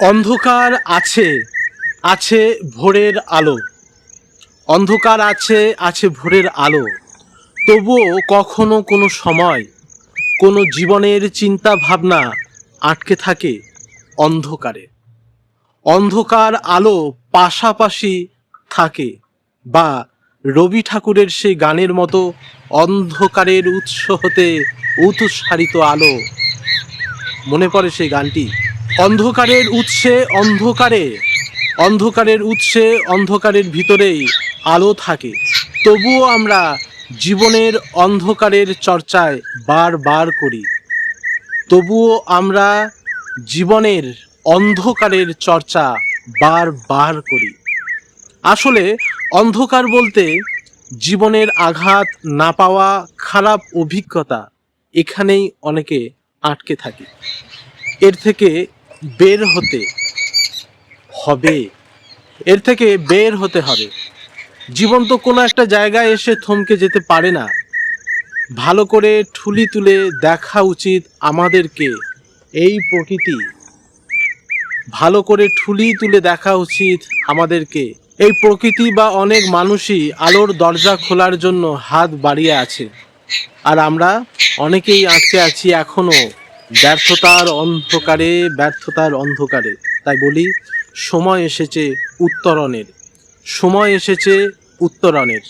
অন্ধকার আছে আছে ভোরের আলো। অন্ধকার আছে আছে ভোরের আলো। তবুও কখনো কোনো সময়, কোনো জীবনের চিন্তা ভাবনা আটকে থাকে অন্ধকারে। অন্ধকার আলো পাশাপাশি থাকে বা রবি ঠাকুরের সেই গানের মতো অন্ধকারের উৎস হতে উৎসারিত আলো। মনে পড়ে সেই গানটি? অন্ধকারের উৎসে অন্ধকারে, অন্ধকারের উৎসে অন্ধকারের ভিতরেই আলো থাকে। তবুও আমরা জীবনের অন্ধকারের চর্চায় বারবার করি। তবুও আমরা জীবনের অন্ধকারের চর্চা বারবার করি। আসলে অন্ধকার বলতে জীবনের আঘাত না পাওয়া খারাপ অভিজ্ঞতা এখানেই অনেকে আটকে থাকে। এর থেকে বের হতে হবে। এর থেকে বের হতে হবে। জীবন তো কোনো একটা জায়গায় এসে থমকে যেতে পারে না। ভালো করে ঠুলি তুলে দেখা উচিত আমাদেরকে। এই প্রকৃতি। ভালো করে ঠুলি তুলে দেখা উচিত আমাদেরকে। এই প্রকৃতি বা অনেক মানুষই আলোর দরজা খোলার জন্য হাত বাড়িয়ে আছে। আর আমরা অনেকেই আটকে আছি এখনও। ব্যর্থতার অন্ধকারে ব্যর্থতার অন্ধকারে। তাই বলি সময় এসেছে উত্তরণের। সময় এসেছে উত্তরণের।